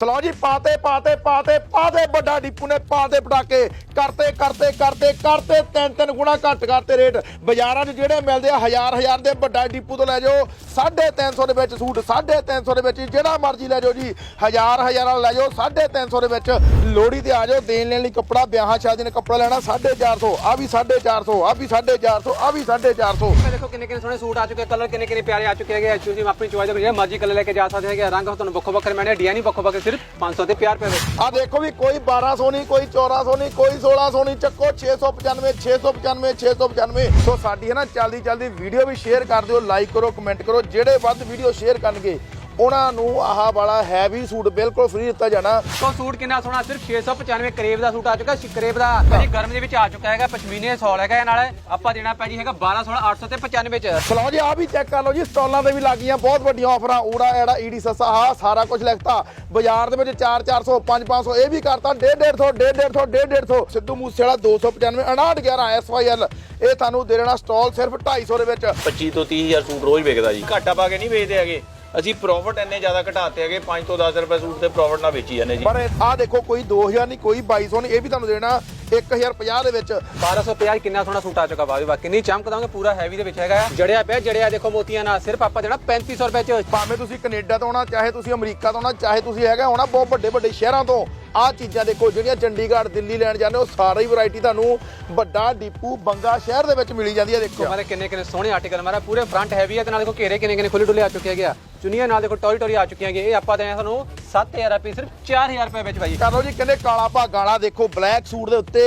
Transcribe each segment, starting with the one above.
ਚਲੋ ਜੀ ਪਾਤੇ ਪਾਤੇ ਪਾਤੇ ਪਾਤੇ ਵੱਡਾ ਡੀਪੂ ਨੇ ਪਾਤੇ ਪਟਾਕੇ। ਕਰਤੇ ਕਰਤੇ ਕਰਤੇ ਕਰਤੇ ਤਿੰਨ ਤਿੰਨ ਗੁਣਾ ਘੱਟ ਕਰਤੇ ਰੇਟ। ਬਾਜ਼ਾਰਾਂ 'ਚ ਜਿਹੜੇ ਮਿਲਦੇ ਆ, ਹਜ਼ਾਰ ਹਜ਼ਾਰ ਦੇ ਵੱਡਾ ਡੀਪੂ ਤੋਂ ਲੈ ਜਾਓ। 350 ਦੇ ਵਿੱਚ ਸੂਟ 350 ਦੇ ਵਿੱਚ ਜਿਹੜਾ ਮਰਜ਼ੀ ਲੈ ਜਾਓ ਜੀ। ਹਜ਼ਾਰ, ਹਜ਼ਾਰਾਂ ਲੈ ਜਾਓ 350 ਦੇ ਵਿੱਚ ਲੋੜੀ ਤੇ ਆ ਜਾਓ। ਦੇਣ ਲੈਣ ਲਈ ਕੱਪੜਾ, ਵਿਆਹਾਂ ਸ਼ਾਦੀਆਂ ਨੇ ਕੱਪੜਾ ਲੈਣਾ 450 ਆ ਵੀ 450 ਆ ਵੀ 450 ਆ ਵੀ 450 ਮੈਂ ਦੇਖੋ ਕਿੰਨੇ ਕਿੰਨੇ ਸੋਹਣੇ ਸੂਟ ਆ ਚੁੱਕੇ ਕਲਰ ਕਿੰਨੇ ਕਿੰਨੇ ਪਿਆਰੇ ਆ ਚੁੱਕੇ ਹੈਗੇ ਤੁਸੀਂ ਆਪਣੀ ਚੋਇਸ ਦੇ ਜਿਹੜਾ ਮਰਜ਼ੀ ਕਲਰ ਲੈ ਕੇ ਜਾ ਸਕਦੇ ਹੈਗੇ ਰੰਗ ਤੁਹਾਨੂੰ ਵੱਖੋ ਵੱਖਰੇ ਮੈਨੇ ਡਿਜ਼ਾਈਨ ਵੱਖੋ ਵੱਖਰੇ ਸਿਰਫ 500 ਤੇ 50 ਰੁਪਏ ਵਿੱਚ। ਆ ਦੇਖੋ ਵੀ ਕੋਈ 1200 ਨਹੀਂ, ਕੋਈ 1400 ਨਹੀਂ, ਕੋਈ 1600 ਨਹੀਂ, ਚੱਕੋ 695 695 695 ਸੋ ਸਾਡੀ ਹੈ ਨਾ ਚਲਦੀ ਚਲਦੀ ਵੀਡੀਓ ਵੀ ਸ਼ੇਅਰ ਕਰ ਦਿਓ ਲਾਈਕ ਕਰੋ ਕਮੈਂਟ ਕਰੋ, ਜਿਹੜੇ ਵੱਧ ਵੀਡੀਓ ਸ਼ੇਅਰ ਕਰਨਗੇ ਉਹਨਾਂ ਨੂੰ ਆਹ ਵਾਲਾ ਹੈਵੀ ਸੂਟ ਬਿਲਕੁਲ ਫ੍ਰੀ ਦਿੱਤਾ ਜਾਣਾ। ਤੋਂ ਸੂਟ ਕਿੰਨਾ ਸੋਹਣਾ ਸਿਰਫ 695 ਕਰੇਬ ਦਾ ਸੂਟ ਆ ਚੁੱਕਾ ਕਰੇਬ ਦਾ ਭਾਜੀ ਗਰਮ ਦੇ ਵਿੱਚ ਆ ਚੁੱਕਾ ਹੈਗਾ ਪਸ਼ਮੀਨੇ ਸੌਲ ਹੈਗਾ ਇਹ ਨਾਲ ਆਪਾਂ ਦੇਣਾ ਪੈ ਜੀ ਹੈਗਾ 12 16 800 ਤੇ 95 ਚ। ਚਲੋ ਜੀ ਆ ਵੀ ਚੈੱਕ ਕਰ ਲਓ ਜੀ ਸਟਾਲਾਂ ਤੇ ਵੀ ਲੱਗੀਆਂ ਬਹੁਤ ਵੱਡੀਆਂ ਆਫਰਾਂ ਊੜਾ ਐੜਾ ਈਡੀ ਸੱਸਾ ਹਾ ਸਾਰਾ ਕੁਝ ਲਿਖਤਾ। ਬਾਜ਼ਾਰ ਦੇ ਵਿੱਚ 4 400 5 500 ਇਹ ਵੀ ਕਰਤਾ 150 150 150 150 ਸਿੱਧੂ ਮੂਸੇ ਵਾਲਾ 295 59 11 ਐਸਵਾਈਐਲ ਇਹ ਤੁਹਾਨੂੰ ਦੇ ਦੇਣਾ ਸਟਾਲ ਸਿਰਫ 250 ਦੇ ਵਿੱਚ। 25 ਤੋਂ 30000 ਸੂਟ ਰੋਜ਼ ਵਿਕਦਾ ਜੀ। ਘਾਟਾ ਪਾ ਕੇ ਨਹੀਂ ਵੇਚਦੇ ਹੈਗੇ। ਅਸੀਂ ਪ੍ਰੋਫਿਟ ਇੰਨੇ ਜ਼ਿਆਦਾ ਘਟਾਤੇ ਹੈਗੇ 5 ਤੋਂ 10 ਰੁਪਏ ਸੂਟ ਤੇ ਪ੍ਰੋਫਿਟ ਨਾਲ ਵੇਚੀ ਜਾਂਦੇ ਜੀ। ਪਰ ਆਹ ਦੇਖੋ ਕੋਈ 2000 ਨਹੀਂ ਕੋਈ 2200 ਨਹੀਂ ਇਹ ਵੀ ਤੁਹਾਨੂੰ ਦੇਣਾ 1050 ਦੇ ਵਿੱਚ। 1250 ਕਿੰਨਾ ਸੋਹਣਾ ਸੂਟ ਆ ਚੁੱਕਾ ਬਾਜੀ ਵਾ ਕਿੰਨੀ ਚਮਕ ਦਾਂਗੇ ਪੂਰਾ ਹੈਵੀ ਦੇ ਵਿੱਚ ਹੈਗਾ ਆ। ਜੜਿਆ ਪਿਆ ਜੜਿਆ ਦੇਖੋ ਮੋਤੀਆਂ ਨਾਲ ਸਿਰਫ ਆਪਾਂ ਦੇਣਾ 3500 ਰੁਪਏ ਚ। ਭਾਵੇਂ ਤੁਸੀਂ ਕੈਨੇਡਾ ਤੋਂ ਆਉਣਾ ਚਾਹੇ ਤੁਸੀਂ ਅਮਰੀਕਾ ਤੋਂ ਆਉਣਾ ਚਾਹੇ ਤੁਸੀਂ ਹੈਗਾ ਆਉਣਾ ਬਹੁਤ ਵੱਡੇ ਵੱਡੇ ਸ਼ਹਿਰਾਂ ਤੋਂ। ਆਹ ਚੀਜ਼ਾਂ ਦੇਖੋ ਜਿਹੜੀਆਂ ਚੰਡੀਗੜ੍ਹ ਦਿੱਲੀ ਲੈਣ ਜਾਂਦੇ ਹੋ ਸਾਰੀ ਵੈਰਾਈਟੀ ਤੁਹਾਨੂੰ ਵੱਡਾ ਡੀਪੂ ਬੰਗਾ ਸ਼ਹਿਰ ਦੇ ਵਿੱਚ ਮਿਲੀ ਜਾਂਦੀ ਹੈ ਦੇਖੋ। ਮਾਰੇ ਕਿੰਨੇ ਕਿੰਨੇ ਸੋਹਣੇ ਆਰਟੀਕਲ ਮਾਰਾ ਪੂਰੇ ਫਰੰਟ ਹੈਵੀ ਹੈ ਤੇ ਨਾਲ ਦੇਖੋ ਘੇਰੇ ਕਿੰਨੇ ਕਿੰਨੇ ਖੁੱਲੇ ਡੁੱਲੇ ਆ ਚੁੱਕੇ ਹੈਗੇ ਆ। ਚੁੰਨੀਆਂ ਨਾਲ ਦੇਖੋ ਟੋਰੀ ਟੋਰੀ ਆ ਚੁੱਕੀਆਂ ਹੈਗੇ ਇਹ ਆਪਾਂ ਦੇਣਾ ਤੁਹਾਨੂੰ 7000 ਰੁਪਏ ਸਿਰਫ 4000 ਰੁਪਏ ਵਿੱਚ ਭਾਈ ਲਓ ਜੀ ਕਹਿੰਦੇ ਕਾਲਾ ਭਾਗਾ ਵਾਲਾ ਦੇਖੋ ਬਲੈਕ ਸੂਟ ਦੇ ਉੱਤੇ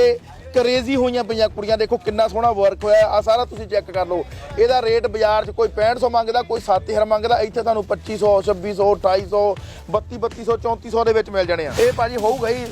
ਕਰੇਜ਼ੀ ਹੋਈਆਂ ਪਈਆਂ ਕੁੜੀਆਂ। ਦੇਖੋ ਕਿੰਨਾ ਸੋਹਣਾ ਵਰਕ ਹੋਇਆ ਆ ਸਾਰਾ ਤੁਸੀਂ ਚੈੱਕ ਕਰ ਲਓ। ਇਹਦਾ ਰੇਟ ਬਾਜ਼ਾਰ 'ਚ ਕੋਈ 6500 ਮੰਗਦਾ ਕੋਈ 7000 ਮੰਗਦਾ। ਇੱਥੇ ਤੁਹਾਨੂੰ 2500 2600 2800 32 3200 3400 ਦੇ ਵਿੱਚ ਮਿਲ ਜਾਣੇ ਆ। ਇਹ ਭਾਜੀ ਹੋਊਗਾ ਹੀ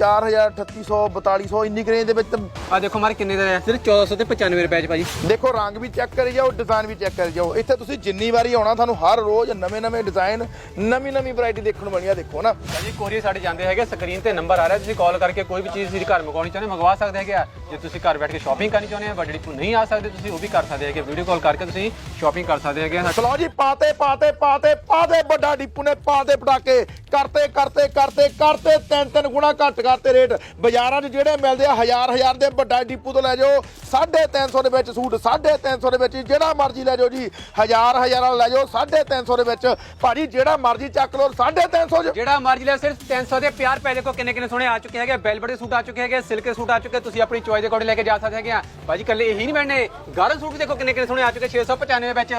4000 3800 4200 ਇੰਨੀ ਰੇਂਜ ਦੇ ਵਿੱਚ ਆ ਦੇਖੋ ਮਾਰੇ ਕਿੰਨੇ ਦਾ ਹੈ? ਸਿਰਫ 1400 ਤੇ 95 ਰੁਪਏ ਚ ਭਾਜੀ। ਦੇਖੋ ਰੰਗ ਵੀ ਚੈੱਕ ਕਰੀ ਜਾਓ ਡਿਜ਼ਾਈਨ ਵੀ ਚੈੱਕ ਕਰੀ ਜਾਓ। ਇੱਥੇ ਤੁਸੀਂ ਜਿੰਨੀ ਵਾਰੀ ਆਉਣਾ ਤੁਹਾਨੂੰ ਹਰ ਰੋਜ਼ ਨਵੇਂ-ਨਵੇਂ ਡਿਜ਼ਾਈਨ ਨਵੀਂ-ਨਵੀਂ ਵੈਰਾਈਟੀ ਦੇਖਣ ਨੂੰ ਮਿਲਣੀ ਆ ਦੇਖੋ ਨਾ। ਭਾਜੀ ਕੋਰੀਅਰ ਸਾਡੇ ਜਾਂਦੇ ਹੈਗੇ ਸਕਰੀਨ ਤੇ ਨੰਬਰ ਆ ਰਿਹਾ ਤੁਸੀਂ ਕਾਲ ਕਰਕੇ ਕੋਈ ਵੀ ਚੀਜ਼ ਘਰ ਮੰਗਵਾਉਣੀ ਚਾਹੁੰਦੇ ਮੰਗਵਾ ਸਕਦੇ ਹੈਗੇ ਆ। ਜੇ ਤੁਸੀਂ ਘਰ ਬੈਠ ਕੇ ਸ਼ਾਪਿੰਗ ਕਰਨੀ ਚਾਹੁੰਦੇ ਆ ਵੱਡੀ ਤੋਂ ਨਹੀਂ ਆ ਸਕਦੇ ਤੁਸੀਂ ਉਹ ਵੀ ਕਰ ਸਕਦੇ ਹੈਗੇ। ਵੀਡੀਓ ਕਾਲ ਕਰਕੇ ਤੁਸੀਂ ਸ਼ਾਪਿੰਗ ਕਰ ਸਕਦੇ ਹੈਗੇ ਚਲੋ ਜੀ ਪਾਤੇ ਪਾਤੇ ਪਾਤੇ ਪਾਤੇ ਵੱਡਾ ਡਿਪੂ ਨੇ ਪਾਤੇ ਪਟਾਕੇ। ਕਰਤੇ ਕਰਤੇ ਕਰਤੇ ਕਰਤੇ ਤਿੰਨ ਤਿੰਨ ਗੁਣਾ ਘੱਟ ਕਰਤੇ ਰੇਟ। ਬਾਜ਼ਾਰਾਂ 'ਚ ਜਿਹੜੇ ਮਿਲਦੇ ਆ ਹਜ਼ਾਰ ਹਜ਼ਾਰ ਦੇ ਵੱਡਾ ਡਿਪੂ ਤੋਂ ਲੈ ਜਾਓ। 350 ਦੇ ਵਿੱਚ ਸੂਟ 350 ਦੇ ਵਿੱਚ ਜਿਹੜਾ ਮਰਜ਼ੀ ਲੈ ਜਾਓ ਜੀ। ਹਜ਼ਾਰ ਹਜ਼ਾਰਾਂ ਲੈ ਜਾਓ 350 ਦੇ ਵਿੱਚ। ਭਾਜੀ ਜਿਹੜਾ ਮਰਜ਼ੀ ਚੱਕ ਲਓ 350 'ਚ। ਜਿਹੜਾ ਮਰਜ਼ੀ ਲੈ ਸਿਰਫ 300 ਦੇ ਪਿਆਰ ਪੈ ਦੇਖੋ ਕਿੰਨੇ ਕਿੰਨੇ ਸੋਹਣੇ ਆ ਚੁੱਕੇ ਹੈਗੇ ਦੇ ਸੂਟ ਆ ਚੁੱਕੇ ਹੈਗੇ ਸਿਲਕ ਸੂਟ ਆ ਚੁੱਕੇ ਤੁਸੀਂ ਆਪਣੀ ਚੋਇਸ ਦੇ ਅਕੋਰਡਿੰਗ ਲੈ ਕੇ ਜਾ ਸਕਦੇ ਹੈਗੇ ਆ। ਭਾਜੀ ਕੱਲੇ ਇਹੀ ਨਹੀਂ ਬਣਨੇ ਗਾਰਨ ਸੂਟ ਵੀ ਦੇਖੋ ਕਿੰਨੇ ਕਿੰਨੇ ਸੋਹਣੇ ਆ ਚੁੱਕੇ 695 ਵਿੱਚ।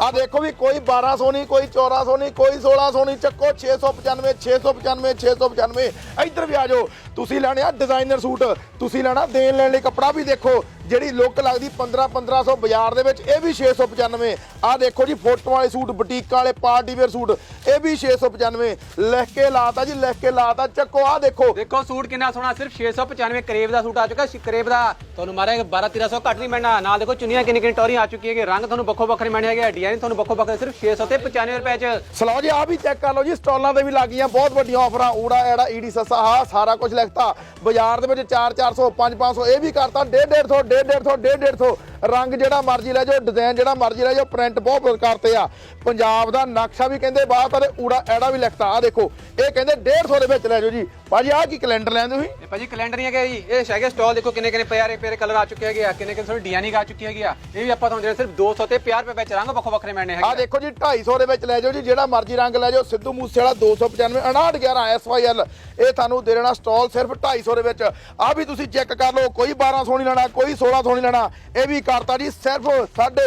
ਆ ਦੇਖੋ ਵੀ ਕੋਈ 1200 ਨਹੀਂ, ਕੋਈ 1400 ਨਹੀਂ, ਕੋਈ 1600 ਨਹੀਂ, ਚੱਕੋ 695 695 695 ਇੱਧਰ ਵੀ ਆ ਜਾਓ। ਤੁਸੀਂ ਲੈਣੇ ਆ ਡਿਜ਼ਾਈਨਰ ਸੂਟ, ਤੁਸੀਂ ਲੈਣਾ ਦੇਣ ਲੈਣ ਲਈ ਕੱਪੜਾ ਵੀ ਦੇਖੋ। ਜਿਹੜੀ ਲੁੱਕ ਲੱਗਦੀ 15 1500 ਬਾਜ਼ਾਰ ਦੇ ਵਿੱਚ ਇਹ ਵੀ 695 ਆ ਦੇਖੋ ਜੀ ਫੋਟੋ ਵਾਲੇ ਸੂਟ ਬੁਟੀਕ ਵਾਲੇ ਪਾਰਟੀ ਵੇਅਰ ਸੂਟ ਇਹ ਵੀ 695 ਲਿਖ ਕੇ ਲਾਤਾ ਜੀ ਲਿਖ ਕੇ ਲਾਤਾ ਚੱਕੋ ਆ ਦੇਖੋ। ਦੇਖੋ ਸੂਟ ਕਿੰਨਾ ਸੋਹਣਾ ਸਿਰਫ 695 ਕਰੇਬ ਦਾ ਸੂਟ ਆ ਚੁੱਕਾ ਕਰੇਬ ਦਾ ਤੁਹਾਨੂੰ ਮਾਰੇ 12 1300 ਘੱਟ ਨਹੀਂ ਮਿਲਣਾ। ਨਾਲ ਦੇਖੋ ਚੁੰਨੀਆਂ ਕਿੰਨੀ ਕਿੰਨੀ ਟੋਰੀਆਂ ਆ ਚੁੱਕੀ ਹੈਗੇ ਰੰਗ ਤੁਹਾਨੂੰ ਵੱਖੋ ਵੱਖਰੇ ਮਿਲਣੇ ਹੈਗੇ ਡਿਜ਼ਾਈਨ ਤੁਹਾਨੂੰ ਵੱਖੋ ਵੱਖਰੇ ਸਿਰਫ 600 ਤੇ 95 ਰੁਪਏ ਚ। ਸਲਾਹ ਜੀ ਆ ਵੀ ਚੈੱਕ ਕਰ ਲਓ ਜੀ ਸਟਾਲਾਂ ਤੇ ਵੀ ਲੱਗੀਆਂ ਬਹੁਤ ਵੱਡੀਆਂ ਆਫਰਾਂ ਊੜਾ ਐੜਾ ਈਡੀ ਸੱਸਾ ਹਾ ਸਾਰਾ ਕੁਝ ਲਿਖਤਾ। ਬਾਜ਼ਾਰ ਦੇ ਵਿੱਚ 4 400 5 500 ਇਹ ਵੀ ਕਰਤਾ 150 150 150 150 ਰੰਗ ਜਿਹੜਾ ਮਰਜ਼ੀ ਲੈ ਜਾਓ ਡਿਜ਼ਾਈਨ ਜਿਹੜਾ ਮਰਜ਼ੀ ਲੈ ਜਾਓ ਪ੍ਰਿੰਟ ਬਹੁਤ ਕਰਤੇ ਆ। ਪੰਜਾਬ ਦਾ ਨਕਸ਼ਾ ਵੀ ਕਹਿੰਦੇ ਬਾਹਰ ਤੇ ਊੜਾ ਐੜਾ ਵੀ ਲਿਖਤਾ। ਆ ਦੇਖੋ ਇਹ ਕਹਿੰਦੇ 150 ਦੇ ਵਿੱਚ ਲੈ ਜਾਓ ਜੀ। ਭਾਜੀ ਆ ਕੀ ਕੈਲੰਡਰ ਲੈਂਦੇ ਤੁਸੀਂ? ਇਹ ਭਾਜੀ ਕੈਲੰਡਰ ਨਹੀਂ ਹੈਗਾ ਜੀ। ਇਹ ਹੈਗੇ ਸਟਾਲ ਦੇਖੋ ਕਿੰਨੇ ਕਿੰਨੇ ਪਿਆਰੇ ਪਿਆਰੇ ਕਲਰ ਆ ਚੁੱਕੇ ਹੈਗੇ ਆ ਕਿੰਨੇ ਕਿੰਨੇ ਸੋਹਣੀ ਡਿਜ਼ਾਈਨਿੰਗ ਆ ਚੁੱਕੀ ਹੈਗੀ ਆ। ਇਹ ਵੀ ਆਪਾਂ ਤੁਹਾਨੂੰ ਜਿਹੜੇ ਸਿਰਫ 200 ਤੇ 50 ਰੁਪਏ ਵਿੱਚ ਰੰਗ ਵੱਖੋ ਵੱਖਰੇ ਆ ਹੈਗੇ ਦੇਖੋ ਜੀ 250 ਦੇ ਵਿੱਚ ਲੈ ਜਾਓ ਜੀ ਜਿਹੜਾ ਮਰਜ਼ੀ ਰੰਗ ਲੈ ਜਾਓ ਸਿੱਧੂ ਮੂਸੇ ਵਾਲਾ 295 59 11 ਐਸਵਾਈਐਲ ਇਹ ਤੁਹਾਨੂੰ ਦੇ ਦੇਣਾ ਸਟਾਲ ਸਿਰਫ 250 ਦੇ ਵਿੱਚ। ਆ ਵੀ ਤੁਸੀਂ ਚੈੱਕ ਕਰ ਲਓ ਕੋਈ 1200 ਨਹੀਂ ਲੈਣਾ ਕੋਈ 1600 ਨਹੀਂ ਲੈਣਾ। ਇਹ ਵੀ ਕਰਤਾ ਜੀ ਸਿਰਫ 450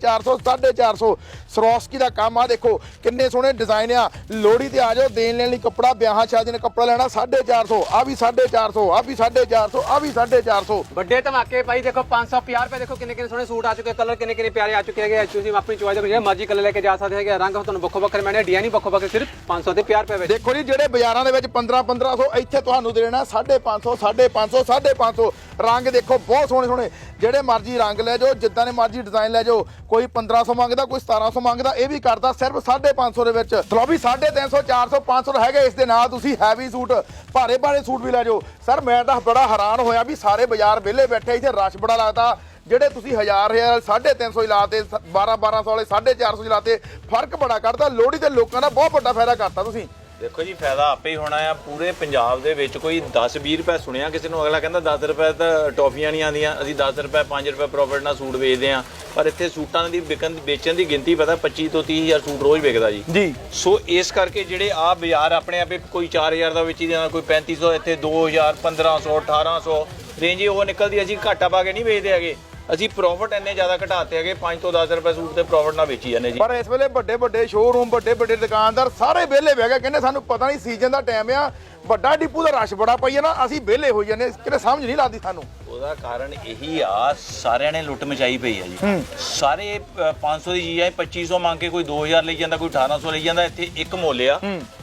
450 450 ਸਰੋਸਕੀ ਦਾ ਕੰਮ ਆ ਦੇਖੋ ਕਿੰਨੇ ਸੋਹਣੇ ਡਿਜ਼ਾਈਨ ਆ ਲੋੜੀ ਤੇ ਆ ਜਾਓ ਦੇਣ ਲੈਣ ਲਈ ਕੱਪੜਾ ਵਿਆਹਾਂ ਸ਼ਾਦੀਆਂ ਨੇ ਕੱਪੜਾ ਲੈਣਾ 450 ਆ ਵੀ 450 ਆ ਵੀ 450 ਆ ਵੀ 450 ਵੱਡੇ ਧਮਾਕੇ ਭਾਈ ਦੇਖੋ 550 ਰੁਪਏ ਦੇਖੋ ਕਿੰਨੇ ਕਿੰਨੇ ਸੋਹਣੇ ਸੂਟ ਆ ਚੁੱਕੇ ਕਲਰ ਕਿੰਨੇ ਕਿੰਨੇ ਪਿਆਰੇ ਆ ਚੁੱਕੇ ਹੈਗੇ। ਤੁਸੀਂ ਆਪਣੀ ਚੋਇਸ ਦੇ ਜਿਹੜਾ ਮਰਜ਼ੀ ਕਲਰ ਲੈ ਕੇ ਜਾ ਸਕਦੇ ਹੈਗੇ। ਰੰਗ ਤੁਹਾਨੂੰ ਵੱਖੋ ਵੱਖਰੇ ਮਿਲਣੇ ਡਿਜ਼ਾਈਨ ਵੱਖੋ ਵੱਖਰੇ ਸਿਰਫ 500 ਤੇ 50 ਰੁਪਏ ਵਿੱਚ ਦੇਖੋ ਜੀ ਜਿਹੜੇ ਬਾਜ਼ਾਰਾਂ ਦੇ ਵਿੱਚ 15 1500 ਇੱਥੇ ਤੁਹਾਨੂੰ ਦੇਣਾ 550 550 550 ਰੰਗ ਦੇਖੋ ਬਹੁਤ ਸੋਹਣੇ ਸੋਹਣੇ ਜਿਹੜੇ ਮਰਜ਼ੀ ਰੰਗ ਲੈ ਜਾਓ, ਜਿੱਦਾਂ ਦੇ ਮਰਜ਼ੀ ਡਿਜ਼ਾਈਨ ਲੈ ਜਾਓ, ਕੋਈ 1500 ਮੰਗਦਾ, ਕੋਈ 1700 ਮੰਗਦਾ, ਇਹ ਵੀ ਕਰਦਾ ਸਿਰਫ 550 ਦੇ ਵਿੱਚ। ਚਲੋ ਵੀ 350 400 500 ਹੈਗੇ ਇਸ ਦੇ ਨਾਲ, ਤੁਸੀਂ ਹੈਵੀ ਸੂਟ ਭਾਰੇ ਭਾਰੇ ਸੂਟ ਵੀ ਲੈ ਜਾਓ। ਸਰ, ਮੈਂ ਤਾਂ ਬੜਾ ਹੈਰਾਨ ਹੋਇਆ ਵੀ ਸਾਰੇ ਬਾਜ਼ਾਰ ਵਿਹਲੇ ਬੈਠੇ, ਇੱਥੇ ਰਸ਼ ਬੜਾ ਲੱਗਦਾ। ਜਿਹੜੇ ਤੁਸੀਂ ਹਜ਼ਾਰ ਹਜ਼ਾਰ 350 ਹੀ ਲਾਤੇ 12 1200 ਵਾਲੇ 450 ਹੀ ਲਾਤੇ, ਫ਼ਰਕ ਬੜਾ ਕੱਢਦਾ। ਲੋਹੜੀ ਦੇ ਲੋਕਾਂ ਦਾ ਬਹੁਤ ਵੱਡਾ ਫਾਇਦਾ ਕਰਤਾ ਤੁਸੀਂ। ਦੇਖੋ ਜੀ ਫਾਇਦਾ ਆਪੇ ਹੀ ਹੋਣਾ ਆ। ਪੂਰੇ ਪੰਜਾਬ ਦੇ ਵਿੱਚ ਕੋਈ 10-20 ਰੁਪਏ ਸੁਣਿਆ ਕਿਸੇ ਨੂੰ ਅਗਲਾ ਕਹਿੰਦਾ 10 ਰੁਪਏ ਤਾਂ ਟੌਫੀਆਂ ਨਹੀਂ ਆਉਂਦੀਆਂ ਅਸੀਂ 10 ਰੁਪਏ 5 ਰੁਪਏ ਪ੍ਰੋਫਿਟ ਨਾਲ ਸੂਟ ਵੇਚਦੇ ਆ ਪਰ ਇੱਥੇ ਸੂਟਾਂ ਦੀ ਵਿਕਣ ਵੇਚਣ ਦੀ ਗਿਣਤੀ ਪਤਾ 25 ਤੋਂ 30 ਹਜ਼ਾਰ ਸੂਟ ਰੋਜ਼ ਵਿਕਦਾ ਜੀ। ਜੀ। ਸੋ ਇਸ ਕਰਕੇ ਜਿਹੜੇ ਆ ਬਾਜ਼ਾਰ ਆਪਣੇ ਆਪੇ ਕੋਈ 4000 ਦਾ ਵੇਚੀ ਜਾਂਦਾ ਕੋਈ 3500 ਇੱਥੇ 2000 1500 1800 ਰੇਂਜ ਉਹ ਨਿਕਲਦੀ ਅਸੀਂ ਘਾਟਾ ਪਾ ਕੇ ਨਹੀਂ ਵੇਚਦੇ ਹੈਗੇ। ਅਸੀਂ ਪ੍ਰੋਫਿਟ ਇੰਨੇ ਜ਼ਿਆਦਾ ਘਟਾਤੇ ਹੈਗੇ 5 ਤੋਂ 10 ਰੁਪਏ ਸੂਟ ਤੇ ਪ੍ਰੋਫਿਟ ਨਾਲ ਵੇਚੀ ਜਾਂਦੇ ਜੀ। ਪਰ ਇਸ ਵੇਲੇ ਵੱਡੇ ਵੱਡੇ ਸ਼ੋਰੂਮ ਵੱਡੇ ਵੱਡੇ ਦੁਕਾਨਦਾਰ ਸਾਰੇ ਵਿਹਲੇ ਬਹਿ ਗਏ ਕਹਿੰਦੇ ਸਾਨੂੰ ਪਤਾ ਨਹੀਂ ਸੀਜ਼ਨ ਦਾ ਟਾਈਮ ਆ ਵੱਡਾ ਡਿਪੂ ਦਾ ਰਸ਼ ਬੜਾ ਪਈ ਹੈ ਨਾ ਅਸੀਂ ਵਿਹਲੇ ਹੋਈ ਜਾਂਦੇ ਕਿਤੇ ਸਮਝ ਨਹੀਂ ਲੱਗਦੀ ਸਾਨੂੰ। ਉਹਦਾ ਕਾਰਨ ਇਹੀ ਆ ਸਾਰਿਆਂ ਨੇ ਲੁੱਟ ਮਚਾਈ ਪਈ ਆ ਜੀ। ਸਾਰੇ ਅ, 500 ਦੀ ਚੀਜ਼ ਆ 2500 ਮੰਗ ਕੇ ਕੋਈ 2000 ਲਈ ਜਾਂਦਾ ਕੋਈ 1800 ਲਈ ਜਾਂਦਾ ਇੱਥੇ ਇੱਕ ਮੁੱਲ ਆ।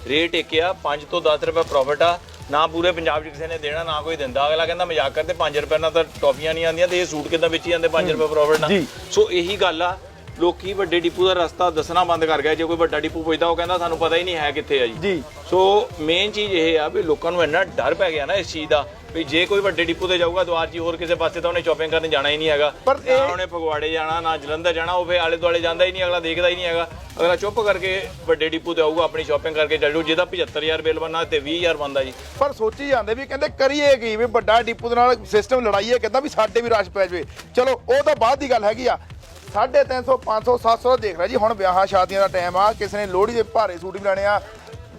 ਰੇਟ ਇੱਕ ਆ 5 ਤੋਂ 10 ਰੁਪਏ ਪ੍ਰੋਫਿਟ ਆ। ਨਾ ਪੂਰੇ ਪੰਜਾਬ 'ਚ ਕਿਸੇ ਨੇ ਦੇਣਾ ਨਾ ਕੋਈ ਦਿੰਦਾ। ਅਗਲਾ ਕਹਿੰਦਾ ਮਜ਼ਾਕ ਕਰਦੇ 5 ਰੁਪਏ ਨਾਲ ਤਾਂ ਟੌਫੀਆਂ ਨਹੀਂ ਆਉਂਦੀਆਂ ਤੇ ਇਹ ਸੂਟ ਕਿੱਦਾਂ ਵੇਚੀ ਜਾਂਦੇ 5 ਰੁਪਏ ਪ੍ਰੋਫਿਟ ਨਾਲ। ਸੋ ਇਹੀ ਗੱਲ ਆ। ਲੋਕੀ ਵੱਡੇ ਡਿਪੂ ਦਾ ਰਸਤਾ ਦੱਸਣਾ ਬੰਦ ਕਰ ਗਏ। ਜੇ ਕੋਈ ਵੱਡਾ ਡਿਪੂ ਪੁੱਛਦਾ ਉਹ ਕਹਿੰਦਾ ਸਾਨੂੰ ਪਤਾ ਹੀ ਨਹੀਂ ਹੈ ਕਿੱਥੇ ਆ ਜੀ। ਜੀ। ਸੋ ਮੇਨ ਚੀਜ਼ ਇਹ ਆ ਵੀ ਲੋਕਾਂ ਨੂੰ ਇੰਨਾ ਡਰ ਪੈ ਗਿਆ ਨਾ ਇਸ ਚੀਜ਼ ਦਾ ਵੀ ਜੇ ਕੋਈ ਵੱਡੇ ਡਿਪੂ ਤੇ ਜਾਊਗਾ ਦਵਾਰ ਜੀ ਹੋਰ ਕਿਸੇ ਪਾਸੇ ਤਾਂ ਉਹਨੇ ਸ਼ਾਪਿੰਗ ਕਰਨ ਜਾਣਾ ਹੀ ਨਹੀਂ ਹੈਗਾ। ਪਰ ਉਹਨੇ ਫਗਵਾੜੇ ਜਾਣਾ ਨਾ ਜਲੰਧਰ ਜਾਣਾ ਉਹ ਫੇ ਆਲੇ ਦੁਆਲੇ ਜਾਂਦਾ ਹੀ ਨਹੀਂ ਅਗਲਾ ਦੇਖਦਾ ਹੀ ਨਹੀਂ ਹੈਗਾ। ਅਗਲਾ ਚੁੱਪ ਕਰਕੇ ਵੱਡੇ ਡਿਪੂ ਤੇ ਆਊਗਾ ਆਪਣੀ ਸ਼ਾਪਿੰਗ ਕਰਕੇ ਚੱਲ ਜੂ ਜਿਹਦਾ 75000 ਬਿੱਲ ਬਣਨਾ ਤੇ 20000 ਬਣਦਾ ਜੀ। ਪਰ ਸੋਚੀ ਜਾਂਦੇ ਵੀ ਕਹਿੰਦੇ ਕਰੀਏ ਕੀ ਵੀ ਵੱਡਾ ਡਿਪੂ ਦੇ ਨਾਲ ਸਿਸਟਮ ਲੜਾਈਏ ਕਿਦਾਂ ਵੀ ਸਾਡੇ ਵੀ ਰਸ਼ ਪੈ ਜਾਵੇ। ਚਲੋ ਉਹ ਤਾਂ ਬਾਅਦ ਦੀ ਗੱਲ ਹੈਗੀ ਆ। 350 500 700 ਦੇਖ ਰਿਹਾ ਜੀ, ਹੁਣ ਵਿਆਹਾਂ ਸ਼ਾਦੀਆਂ ਦਾ ਟਾਈਮ ਆ, ਕਿਸੇ ਨੇ ਲੋਹੜੀ ਦੇ ਭਾਰੇ ਸੂਟ ਵੀ ਲੈਣੇ ਆ।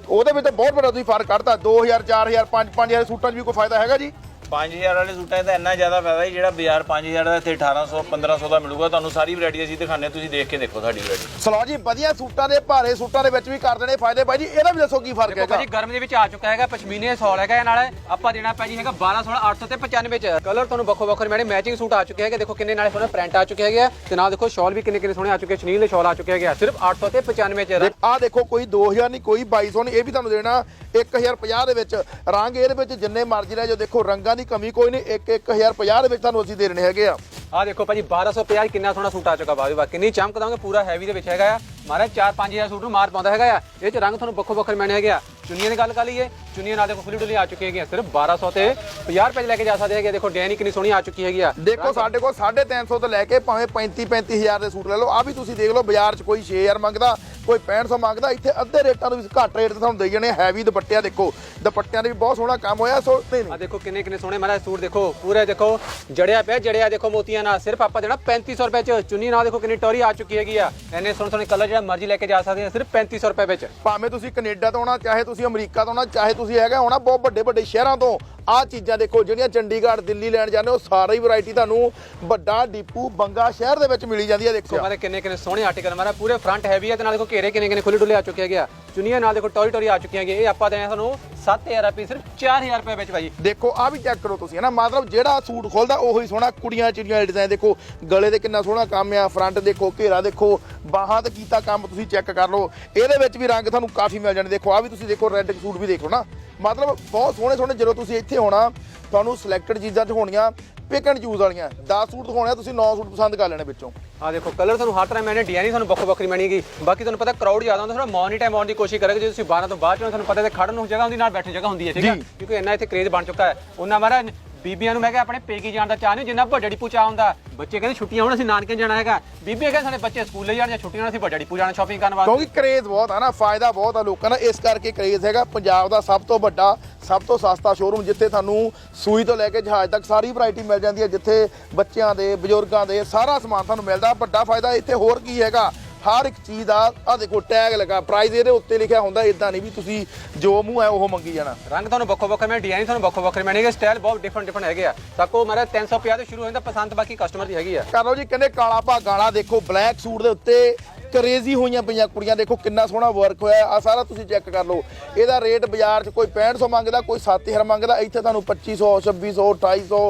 ਉਹਦੇ ਵਿੱਚ ਤਾਂ ਬਹੁਤ ਵੱਡਾ ਤੁਸੀਂ ਫ਼ਰਕ ਕੱਢਤਾ 2000 4000 5 5000 ਸੂਟਾਂ 'ਚ ਵੀ ਕੋਈ ਫਾਇਦਾ ਹੈਗਾ ਜੀ? 5000 ਵਾਲੇ ਸੂਟਾਂ 'ਚ ਤਾਂ ਇੰਨਾ ਜ਼ਿਆਦਾ ਫਾਇਦਾ ਹੈ ਜਿਹੜਾ ਬਾਜ਼ਾਰ 5000 ਦਾ ਇੱਥੇ 1800 1500 ਦਾ ਮਿਲੂਗਾ ਤੁਹਾਨੂੰ ਸਾਰੀ ਵੈਰਾਈਟੀ ਅਸੀਂ ਦਿਖਾਣੇ ਤੁਸੀਂ ਦੇਖ ਕੇ ਦੇਖੋ ਸਾਡੀ ਵੈਰਾਈਟੀ ਸਲੋ ਜੀ ਵਧੀਆ ਸੂਟਾਂ ਦੇ ਭਾਰੇ ਸੂਟਾਂ ਦੇ ਵਿੱਚ ਵੀ ਕਰ ਦੇਣੇ ਫਾਇਦੇ। ਬਾਈ ਜੀ ਇਹਦਾ ਵੀ ਦੱਸੋ ਕੀ ਫ਼ਰਕ ਦੇਖੋ ਹੈਗਾ? ਭਾਜੀ ਗਰਮ ਦੇ ਵਿੱਚ ਆ ਚੁੱਕਾ ਹੈਗਾ ਪਸ਼ਮੀਨੇ ਸੌਲ ਹੈਗਾ ਇਹ ਨਾਲ ਆਪਾਂ ਦੇਣਾ ਪੈ ਜੀ ਹੈਗਾ 12 16 800 ਤੇ 95 ਚ। ਕਲਰ ਤੁਹਾਨੂੰ ਵੱਖੋ ਵੱਖਰੇ ਮੈਨੇ ਮੈਚਿੰਗ ਸੂਟ ਆ ਚੁੱਕੇ ਹੈਗੇ ਦੇਖੋ ਕਿੰਨੇ ਨਾਲੇ ਸੋਹਣੇ ਪ੍ਰਿੰਟ ਆ ਚੁੱਕੇ ਹੈਗੇ ਆ ਤੇ ਨਾਲ ਦੇਖੋ ਸ਼ਾਲ ਵੀ ਕਿੰਨੇ ਕਿੰਨੇ ਸੋਹਣੇ ਆ ਚੁੱਕੇ ਸ਼ਨੀਲ ਦੇ ਸ਼ਾਲ ਆ ਚੁੱਕੇ ਹੈਗੇ ਆ ਸਿਰਫ 800 ਤੇ 95 ਚ। ਆ ਦੇਖੋ ਕੋਈ 2000 ਨਹੀਂ ਕੋਈ 2200 ਨਹੀਂ ਇਹ ਵੀ ਤੁਹਾਨੂੰ ਦੇਣਾ 1050 ਦੇ ਵਿੱਚ। ਰੰਗ ਇਹਦੇ ਵਿੱਚ ਜਿੰਨੇ ਮਰਜ਼ੀ ਲੈ ਜਾਓ ਦੇਖੋ ਰੰਗਾਂ ਦੀ ਕਮੀ ਕੋਈ ਨਹੀਂ 1 1050 ਦੇ ਵਿੱਚ ਤੁਹਾਨੂੰ ਅਸੀਂ ਦੇ ਦੇਣੇ ਹੈਗੇ ਆ। ਆ ਦੇਖੋ ਭਾਜੀ 1250 ਕਿੰਨਾ ਸੋਹਣਾ ਸੂਟ ਆ ਚੁੱਕਾ ਬਾਜੀ ਬਾ ਕਿੰਨੀ ਚਮਕ ਦਾਂਗੇ ਪੂਰਾ ਹੈਵੀ ਦੇ ਵਿੱਚ ਹੈਗਾ ਆ। ਮਾਰੇ 4-5000 ਸੂਟ ਨੂੰ ਮਾਰ ਪਾਉਂਦਾ ਹੈਗਾ ਆ। ਇਹ ਚ ਰੰਗ ਤੁਹਾਨੂੰ ਵੱਖੋ ਵੱਖਰੇ ਮੈਨੇ ਹੈਗੇ ਆ। ਚੁੰਨੀਆਂ ਦੀ ਗੱਲ ਕਰ ਲਈਏ ਚੁੰਨੀਆਂ ਨਾਲ ਦੇਖੋ ਫੁੱਲੀ ਡੁੱਲੀ ਆ ਚੁੱਕੀ ਹੈਗੀ ਆ ਸਿਰਫ 1200 ਤੇ 50 ਰੁਪਏ ਲੈ ਕੇ ਜਾ ਸਕਦੇ ਹੈਗੇ। ਦੇਖੋ ਡੈਨੀ ਕਿੰਨੀ ਸੋਹਣੀ ਆ ਚੁੱਕੀ ਹੈਗੀ ਆ। ਦੇਖੋ ਸਾਡੇ ਕੋਲ 350 ਤੋਂ ਲੈ ਕੇ ਭਾਵੇਂ 35 35000 ਦੇ ਸੂਟ ਲੈ ਲਓ। ਆ ਵੀ ਤੁਸੀਂ ਦੇਖ ਲਓ ਬਾਜ਼ਾਰ 'ਚ ਕੋਈ 6000 ਮੰਗਦਾ। ਕੋਈ 6500 ਮੰਗਦਾ ਇੱਥੇ ਅੱਧੇ ਰੇਟਾਂ ਤੋਂ ਵੀ ਘੱਟ ਰੇਟ ਤੇ ਤੁਹਾਨੂੰ ਦੇਈ ਜਾਣੇ ਹੈਵੀ ਦੁਪੱਟਿਆਂ ਦੇਖੋ। ਦੁਪੱਟਿਆਂ ਦੇ ਵੀ ਬਹੁਤ ਸੋਹਣਾ ਕੰਮ ਹੋਇਆ ਸੋ ਨਹੀਂ ਆ ਦੇਖੋ ਕਿੰਨੇ ਕਿੰਨੇ ਸੋਹਣੇ ਮਾਰਾ ਸੂਟ ਦੇਖੋ ਪੂਰੇ ਦੇਖੋ ਜੜਿਆ ਪਿਆ ਜੜਿਆ ਦੇਖੋ ਮੋਤੀਆਂ ਨਾਲ। ਸਿਰਫ ਆਪਾਂ ਦੇਣਾ 3500 ਰੁਪਏ ਚ। ਚੁੰਨੀ ਨਾਲ ਦੇਖੋ ਕਿੰਨੀ ਟੋਰੀ ਆ ਚੁੱਕੀ ਹੈਗੀ ਆ। ਐਨੇ ਸੋਹਣੇ ਸੋਹਣੇ ਕਲਰ ਜਿਹੜਾ ਮਰਜ਼ੀ ਲੈ ਕੇ ਜਾ ਸਕਦੇ ਆ ਸਿਰਫ 3500 ਰੁਪਏ ਵਿੱਚ। ਭਾਵੇਂ ਤੁਸੀਂ ਕੈਨੇਡਾ ਤੋਂ ਆਉਣਾ ਚਾਹੇ ਤੁਸੀਂ ਅਮਰੀਕਾ ਤੋਂ ਆਉਣਾ ਚਾਹੇ ਤੁਸੀਂ ਹੈਗਾ ਆਉਣਾ ਬਹੁਤ ਵੱਡੇ ਵੱਡੇ ਸ਼ਹਿਰਾਂ ਤੋਂ ਆਹ ਚੀਜ਼ਾਂ ਦੇਖੋ ਜਿਹੜੀਆਂ ਚੰਡੀਗੜ੍ਹ ਦਿੱਲੀ ਲੈਣ ਜਾਂਦੇ ਹੋ ਸਾਰੀ ਵੈਰਾਈਟੀ ਤੁਹਾਨੂੰ ਵੱਡਾ ਡੀਪੂ ਬੰਗਾ ਸ਼ਹਿਰ ਦੇ ਵਿੱਚ ਮਿਲੀ ਜਾਂਦੀ ਹੈ ਦੇਖੋ। ਮਾਰੇ ਕਿੰਨੇ ਕਿੰਨੇ ਸੋਹਣੇ ਆਰਟੀਕਲ ਮਾਰਾ ਪੂਰੇ ਫਰੰਟ ਹੈਵੀ ਆ ਤੇ ਨਾਲ ਦੇਖੋ ਘੇਰੇ ਕਿੰਨੇ ਕਿੰਨੇ ਖੁੱਲੇ ਡੁੱਲੇ ਆ ਚੁੱਕੇ ਹੈਗੇ ਆ ਚੁੰਨੀਆਂ ਨਾਲ ਦੇਖੋ ਟੋਰੀ ਟੋਰੀ ਆ ਚੁੱਕੀਆਂ ਹੈਗੀਆਂ ਇਹ ਆਪਾਂ ਦੇਣਾ ਤੁਹਾਨੂੰ 7000 ਰੁਪਏ ਸਿਰਫ 4000 ਰੁਪਏ ਵਿੱਚ ਭਾਜੀ। ਦੇਖੋ ਆ ਵੀ ਚੈੱਕ ਕਰੋ ਤੁਸੀਂ ਹੈ ਨਾ? ਮਤਲਬ ਜਿਹੜਾ ਸੂਟ ਖੋਲਦਾ ਉਹੀ ਸੋਹਣਾ ਕੁੜੀਆਂ ਚਿੜੀਆਂ ਵਾਲੇ ਡਿਜ਼ਾਈਨ ਦੇਖੋ ਗਲੇ ਤੇ ਕਿੰਨਾ ਸੋਹਣਾ ਕੰਮ ਆ ਫਰੰਟ ਦੇਖੋ ਘੇਰਾ ਦੇਖੋ ਬਾਹਾਂ ਤੇ ਕੀਤਾ ਕੰਮ ਤੁਸੀਂ ਚੈੱਕ ਕਰ ਲਓ। ਇਹਦੇ ਵਿੱਚ ਵੀ ਰੰਗ ਤੁਹਾਨੂੰ ਕਾਫੀ ਮਿਲ ਜਾਣੇ ਦੇਖੋ ਆ ਵੀ ਤੁਸੀਂ ਦੇਖੋ ਰੈੱਡ ਸੂਟ ਵੀ ਦੇਖ ਨਾ। ਮਤਲਬ ਬਹੁਤ ਸੋਹਣੇ ਸੋਹਣੇ ਜਦੋਂ ਤੁਸੀਂ ਇੱਥੇ ਹੋਣਾ ਤੁਹਾਨੂੰ ਸਿਲੈਕਟਡ ਚੀਜ਼ਾਂ ਚ ਹੋਣੀਆਂ ਪਿਕ ਐਂਡ ਚੂਜ਼ ਵਾਲੀਆਂ। 10 ਸੂਟ ਦਿਖਾਉਣੇ ਤੁਸੀਂ 9 ਸੂਟ ਪਸੰਦ ਕਰ ਲੈਣੇ ਵਿੱਚੋਂ। ਆ ਦੇਖੋ ਕਲਰ ਤੁਹਾਨੂੰ ਹਰ ਤਰ੍ਹਾਂ ਮੈਨੇ ਡਿਜ਼ਾਈਨ ਤੁਹਾਨੂੰ ਵੱਖੋ ਵੱਖਰੀ ਮੈਣੀ ਗਈ ਬਾਕੀ ਤੁਹਾਨੂੰ ਪਤਾ ਕਰਾਊਡ ਜ਼ਿਆਦਾ ਹੁੰਦਾ ਥੋੜਾ ਮਾਰਨਿੰਗ ਟਾਈਮ ਆਉਣ ਦੀ ਕੋਸ਼ਿਸ਼ ਕਰੇਗਾ ਜੇ ਤੁਸੀਂ 12 ਤੋਂ ਬਾਅਦ ਚੋਂ ਤੁਹਾਨੂੰ ਪਤਾ ਤੇ ਖੜਨ ਨੂੰ ਜਗ੍ਹਾ ਹੁੰਦੀ ਨਾਲ ਬੈਠਣ ਜਗ੍ਹਾ ਹੁੰਦੀ ਹੈ ਠੀਕ ਹੈ। ਕਿਉਂਕਿ ਇੰਨਾ ਇੱਥੇ ਕਰੇਜ਼ ਬਣ ਚੁੱਕਾ ਹੈ। ਉਹਨਾਂ ਮਾਰਾ ਬੀਬੀਆਂ ਨੂੰ ਮੈਂ ਕਿਹਾ ਆਪਣੇ ਪੇਕੀ ਜਾਣ ਦਾ ਚਾਹ ਨਹੀਂ ਜਿੰਨਾ ਵੱਡਾ ਡਿਪੂ ਚਾਹ ਹੁੰਦਾ। ਬੱਚੇ ਕਹਿੰਦੇ ਛੁੱਟੀਆਂ ਹੁਣ ਅਸੀਂ ਨਾਨਕੇ ਜਾਣਾ ਹੈਗਾ। ਬੀਬੀਆਂ ਕਹਿੰਦੇ ਸਾਡੇ ਬੱਚੇ ਸਕੂਲੇ ਜਾਣ ਜਾਂ ਛੁੱਟੀਆਂ ਅਸੀਂ ਵੱਡਾ ਡਿਪੂ ਜਾਣਾ ਸ਼ਾਪਿੰਗ ਕਰਨ ਵਾਸਤੇ। ਕਿਉਂਕਿ ਕਰੇਜ਼ ਬਹੁਤ ਆ ਨਾ ਫਾਇਦਾ ਬਹੁਤ ਆ ਲੋਕਾਂ ਦਾ। ਇਸ ਕਰਕੇ ਕਰੇਜ਼ ਹੈਗਾ। ਪੰਜਾਬ ਦਾ ਸਭ ਤੋਂ ਵੱਡਾ ਸਭ ਤੋਂ ਸਸਤਾ ਸ਼ੋਰੂਮ ਜਿੱਥੇ ਤੁਹਾਨੂੰ ਸੂਈ ਤੋਂ ਲੈ ਕੇ ਜਹਾਜ਼ ਤੱਕ ਸਾਰੀ ਵੈਰਾਈਟੀ ਮਿਲ ਜਾਂਦੀ ਹੈ। ਜਿੱਥੇ ਬੱਚਿਆਂ ਦੇ ਬਜ਼ੁਰਗਾਂ ਦੇ ਸਾਰਾ ਸਮਾਨ ਤੁਹਾਨੂੰ ਮਿਲਦਾ। ਵੱਡਾ ਫਾਇਦਾ ਇੱਥੇ ਹੋਰ ਕੀ ਹੈਗਾ। ਹਰ ਇੱਕ ਚੀਜ਼ ਦਾ ਆ ਦੇਖੋ ਟੈਗ ਲਗਾ ਪ੍ਰਾਈਸ ਇਹਦੇ ਉੱਤੇ ਲਿਖਿਆ ਹੁੰਦਾ ਇਦਾਂ ਨਹੀਂ ਵੀ ਤੁਸੀਂ ਜੋ ਮੂੰਹ ਹੈ ਉਹ ਮੰਗੀ ਜਾਣਾ। ਰੰਗ ਤੁਹਾਨੂੰ ਵੱਖੋ ਵੱਖਰੇ ਮੈਂ ਡਿਜ਼ਾਈਨ ਤੁਹਾਨੂੰ ਵੱਖੋ ਵੱਖਰੇ ਮੈਨੇ ਸਟਾਈਲ ਬਹੁਤ ਡਿਫਰੈਂਟ ਡਿਫਰੈਂਟ ਹੈਗੇ ਆ। ਸੱਕੋ ਮਾਰਾ 350 ਤੋਂ ਸ਼ੁਰੂ ਹੋ ਜਾਂਦਾ ਪਸੰਦ ਬਾਕੀ ਕਸਟਮਰ ਦੀ ਹੈਗੀ ਆ। ਕਰ ਲਓ ਜੀ ਕਹਿੰਦੇ ਕਾਲਾ ਭਾਗਾ ਵਾਲਾ ਦੇਖੋ ਬਲੈਕ ਸੂਟ ਦੇ ਉੱਤੇ ਕਰੇਜ਼ੀ ਹੋਈਆਂ ਪਈਆਂ ਕੁੜੀਆਂ। ਦੇਖੋ ਕਿੰਨਾ ਸੋਹਣਾ ਵਰਕ ਹੋਇਆ। ਆ ਸਾਰਾ ਤੁਸੀਂ ਚੈੱਕ ਕਰ ਲਓ। ਇਹਦਾ ਰੇਟ ਬਾਜ਼ਾਰ 'ਚ ਕੋਈ 6500 ਮੰਗਦਾ ਕੋਈ 7000 ਮੰਗਦਾ। ਇੱਥੇ ਤੁਹਾਨੂੰ 2500 2600 2800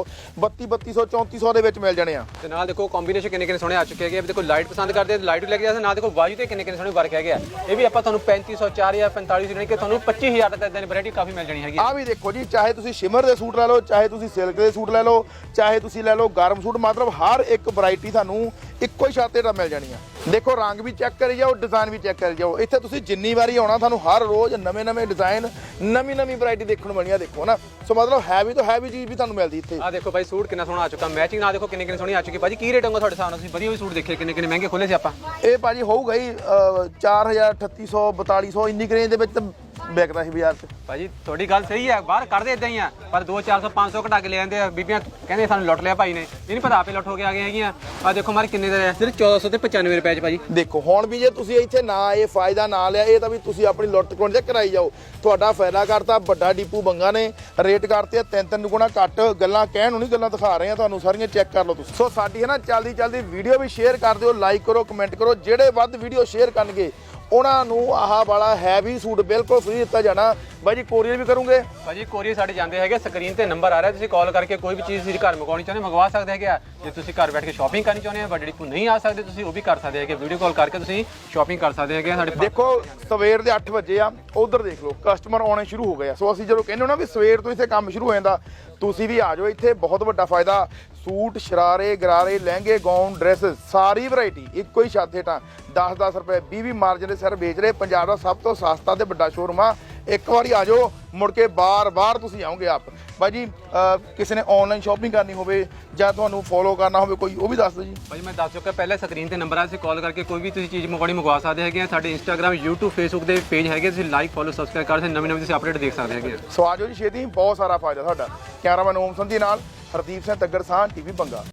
32 3200 3400 ਦੇ ਵਿੱਚ ਮਿਲ ਜਾਣੇ ਆ। ਤੇ ਨਾਲ ਦੇਖੋ ਕੰਬੀਨੇਸ਼ਨ ਕਿੰਨੇ ਕਿੰਨੇ ਸੋਹਣੇ ਆ ਚੁੱਕੇ ਹੈਗੇ ਦੇਖੋ ਲਾਈਟ ਪਸੰਦ ਕਰਦੇ ਆ ਲਾਈਟ ਵੀ ਲੈ ਕੇ ਜਾਂਦੇ ਨਾਲ ਦੇਖੋ ਵਾਜੂ ਤੇ ਕਿੰਨੇ ਕਿੰਨੇ ਸੋਹਣੇ ਵਰਕ ਹੈਗੇ ਆ। ਇਹ ਵੀ ਆਪਾਂ ਤੁਹਾਨੂੰ 3500 4000 4500 ਯਾਨੀ ਕਿ ਤੁਹਾਨੂੰ 25000 ਤੱਕ ਦੀ ਵੈਰਾਈਟੀ ਕਾਫੀ ਮਿਲ ਜਾਣੀ ਹੈਗੀ ਆ। ਵੀ ਦੇਖੋ ਜੀ ਚਾਹੇ ਤੁਸੀਂ ਸ਼ਿਮਰ ਦੇ ਸੂਟ ਲੈ ਲਓ ਚਾਹੇ ਤੁਸੀਂ ਸਿਲਕ ਦੇ ਸੂਟ ਲੈ ਲਓ ਚਾਹੇ ਤੁਸੀਂ ਲੈ ਲਓ ਗਰਮ ਸੂਟ ਮਤਲਬ ਹਰ ਇੱਕ ਵੈਰਾਈਟੀ ਤੁਹਾਨੂੰ ਇੱਕੋ ਹੀ ਛੱਤ ਤੇ ਮਿਲ ਜਾਣੀ ਆ। ਦੇਖੋ ਰੰਗ ਵੀ ਚੈੱਕ ਕਰੀ ਜਾਓ ਡਿਜ਼ਾਈਨ ਵੀ ਚੈੱਕ ਕਰੀ ਜਾਓ। ਇੱਥੇ ਤੁਸੀਂ ਜਿੰਨੀ ਵਾਰੀ ਆਉਣਾ ਤੁਹਾਨੂੰ ਹਰ ਰੋਜ਼ ਨਵੇਂ-ਨਵੇਂ ਡਿਜ਼ਾਈਨ ਨਵੀਂ-ਨਵੀਂ ਵੈਰਾਈਟੀ ਦੇਖਣ ਨੂੰ ਮਿਲਣੀ ਆ ਦੇਖੋ ਨਾ। ਸੋ ਮਤਲਬ ਹੈਵੀ ਤੋਂ ਹੈਵੀ ਚੀਜ਼ ਵੀ ਤੁਹਾਨੂੰ ਮਿਲਦੀ ਇੱਥੇ। ਆ ਦੇਖੋ ਭਾਈ ਸੂਟ ਕਿੰਨਾ ਸੋਹਣਾ ਆ ਚੁੱਕਾ। ਮੈਚਿੰਗ ਨਾਲ ਦੇਖੋ ਕਿੰਨੇ ਕਿੰਨੇ ਸੋਹਣੇ ਆ ਚੁੱਕੇ। ਭਾਜੀ ਕੀ ਰੇਟ ਹੋਊਗਾ ਤੁਹਾਡੇ ਨਾਲ? ਤੁਸੀਂ ਵਧੀਆ ਵੀ ਸੂਟ ਦੇਖੇ ਕਿੰਨੇ ਕਿੰਨੇ ਮਹਿੰਗੇ ਖੋਲੇ ਸੀ ਆਪਾਂ? ਇਹ ਭਾਜੀ ਹੋਊਗਾ ਹੀ 4000 3800 4200 ਇੰਨੀ ਰੇਂਜ ਦੇ ਵਿੱਚ ਤਾਂ ਵਿਕਦਾ ਸੀ ਬਾਜ਼ਾਰ 'ਚ। ਭਾਜੀ ਤੁਹਾਡੀ ਗੱਲ ਸਹੀ ਹੈ ਬਾਹਰ ਕੱਢਦੇ ਇਦਾਂ ਹੀ ਆ। ਪਰ 2 400 500 ਘਟਾ ਕੇ ਲੈ ਜਾਂਦੇ ਆ। ਬੀਬੀਆਂ ਕਹਿੰਦੇ ਸਾਨੂੰ ਲੁੱਟ ਲਿਆ ਭਾਈ ਨੇ। ਇਹ ਨਹੀਂ ਪਤਾ ਆਪੇ ਲੁੱਟ ਹੋ ਕੇ ਆ ਗਏ ਹੈਗੀਆਂ। ਆ ਦੇਖੋ ਮਾਰ ਕਿੰਨੇ ਦਾ ਹੈ ਸਿਰਫ 1400 ਤੇ 95 ਰੁਪਏ ਚ ਭਾਜੀ। ਦੇਖੋ ਹੁਣ ਵੀ ਜੇ ਤੁਸੀਂ ਇੱਥੇ ਨਾ ਇਹ ਫਾਇਦਾ ਨਾ ਲਿਆ ਇਹ ਤਾਂ ਵੀ ਤੁਸੀਂ ਆਪਣੀ ਲੁੱਟ ਕੋਣ ਜੇ ਕਰਾਈ ਜਾਓ। ਤੁਹਾਡਾ ਫਾਇਦਾ ਕਰਤਾ ਵੱਡਾ ਡੀਪੂ ਬੰਗਾ ਨੇ। ਰੇਟ ਕਰਤੇ ਆ ਤਿੰਨ ਤਿੰਨ ਗੁਣਾ ਘੱਟ। ਗੱਲਾਂ ਕਹਿਣ ਨੂੰ ਨਹੀਂ ਗੱਲਾਂ ਦਿਖਾ ਰਹੇ ਆ ਤੁਹਾਨੂੰ ਸਾਰੀਆਂ ਚੈੱਕ ਕਰ ਲਓ ਤੁਸੀਂ। ਸੋ ਸਾਡੀ ਹੈ ਨਾ ਜਲਦੀ ਜਲਦੀ ਵੀਡੀਓ ਵੀ ਸ਼ੇਅਰ ਕਰ ਦਿਓ ਲਾਈਕ ਕਰੋ ਕਮੈਂਟ ਕਰੋ। ਜਿਹੜੇ ਵੱਧ ਵੀਡੀਓ ਸ਼ੇਅਰ ਕਰਨਗੇ ਉਹਨਾਂ ਨੂੰ ਆਹ ਵਾਲਾ ਹੈਵੀ ਸੂਟ ਬਿਲਕੁਲ ਫ੍ਰੀ ਦਿੱਤਾ ਜਾਣਾ। ਬਾਈ ਜੀ ਕੋਰੀਅਰ ਵੀ ਕਰੋਗੇ? ਭਾਜੀ ਕੋਰੀਅਰ ਸਾਡੇ ਜਾਂਦੇ ਹੈਗੇ ਸਕਰੀਨ ਤੇ ਨੰਬਰ ਆ ਰਿਹਾ ਤੁਸੀਂ ਕਾਲ ਕਰਕੇ ਕੋਈ ਵੀ ਚੀਜ਼ ਤੁਸੀਂ ਘਰ ਮੰਗਵਾਉਣੀ ਚਾਹੁੰਦੇ ਹੋ, ਮੰਗਵਾ ਸਕਦੇ ਹੈਗੇ ਆ। ਜੇ ਤੁਸੀਂ ਘਰ ਬੈਠ ਕੇ ਸ਼ਾਪਿੰਗ ਕਰਨੀ ਚਾਹੁੰਦੇ ਆ ਵੱਡੀ ਨੂੰ ਨਹੀਂ ਆ ਸਕਦੇ ਤੁਸੀਂ ਉਹ ਵੀ ਕਰ ਸਕਦੇ ਹੈਗੇ। ਵੀਡੀਓ ਕਾਲ ਕਰਕੇ ਤੁਸੀਂ ਸ਼ਾਪਿੰਗ ਕਰ ਸਕਦੇ ਹੈਗੇ ਆ ਸਾਡੇ। ਦੇਖੋ ਸਵੇਰ ਦੇ 8 ਵਜੇ ਆ ਉਧਰ ਦੇਖ ਲਓ ਕਸਟਮਰ ਆਉਣੇ ਸ਼ੁਰੂ ਹੋ ਗਏ ਆ। ਸੋ ਅਸੀਂ ਜਦੋਂ ਕਹਿੰਦੇ ਹੋ ਨਾ ਵੀ ਸਵੇਰ ਤੋਂ ਇੱਥੇ ਕੰਮ ਸ਼ੁਰੂ ਹੋ ਜਾਂਦਾ ਤੁਸੀਂ ਵੀ ਆ ਜਾਓ ਇੱਥੇ ਬਹੁਤ ਵੱਡਾ ਫਾਇਦਾ। ਸੂਟ, ਸ਼ਰਾਰੇ, ਗਰਾਰੇ, ਲਹਿੰਗੇ, ਗਾਊਨ, ਡਰੈਸ, ਸਾਰੀ ਵੈਰਾਈਟੀ ਇੱਕੋ ਹੀ ਛੱਤ ਹੇਠਾਂ। 10-10 ਰੁਪਏ 20-20 ਮਾਰਜਨ ਦੇ ਸਿਰ ਵੇਚ ਰਹੇ। ਪੰਜਾਬ ਦਾ ਸਭ ਤੋਂ ਸਸਤਾ ਤੇ ਵੱਡਾ ਸ਼ੋਰੂਮ ਆ ਇੱਕ ਵਾਰੀ ਆ ਜਾਓ ਮੁੜ ਕੇ ਬਾਰ-ਬਾਰ ਤੁਸੀਂ ਆਓਗੇ ਆਪ। ਬਾਈ ਜੀ ਕਿਸੇ ਨੇ ਆਨਲਾਈਨ ਸ਼ਾਪਿੰਗ ਕਰਨੀ ਹੋਵੇ ਜਾਂ ਤੁਹਾਨੂੰ ਫੋਲੋ ਕਰਨਾ ਹੋਵੇ ਕੋਈ ਉਹ ਵੀ ਦੱਸ ਦਿਓ ਜੀ। ਭਾਜੀ ਮੈਂ ਦੱਸ ਚੁੱਕਾ ਪਹਿਲੇ ਸਕਰੀਨ ਤੇ ਨੰਬਰ ਆ ਤੁਸੀਂ ਕਾਲ ਕਰਕੇ ਕੋਈ ਵੀ ਤੁਸੀਂ ਚੀਜ਼ ਮੰਗਵਾਉਣੀ ਮੰਗਵਾ ਸਕਦੇ ਹੈਗੇ ਆ। ਸਾਡੇ ਇੰਸਟਾਗ੍ਰam YouTube Facebook ਦੇ ਪੇਜ ਹੈਗੇ ਤੁਸੀਂ ਲਾਈਕ ਫੋਲੋ ਸਬਸਕ੍ਰਾਈਬ ਕਰ ਸਕਦੇ ਨਵੀਂ ਨਵੀਂ ਤੁਸੀਂ ਅਪਡੇਟ ਦੇਖ ਸਕਦੇ ਹੈਗੇ ਸੋ ਆ ਜਾਓ ਜੀ ਛੇਤੀ ਬਹੁਤ ਸਾਰਾ ਫਾਇਦਾ ਤੁਹਾਡਾ। ਕੈਮਰਾਮੈਨ ਓਮ ਸੰਧੀ ਨਾਲ ਹਰਦੀਪ ਸਿੰਘ ਤੱਗੜ ਸਾਹ ਟੀਵੀ ਬੰਗਾ।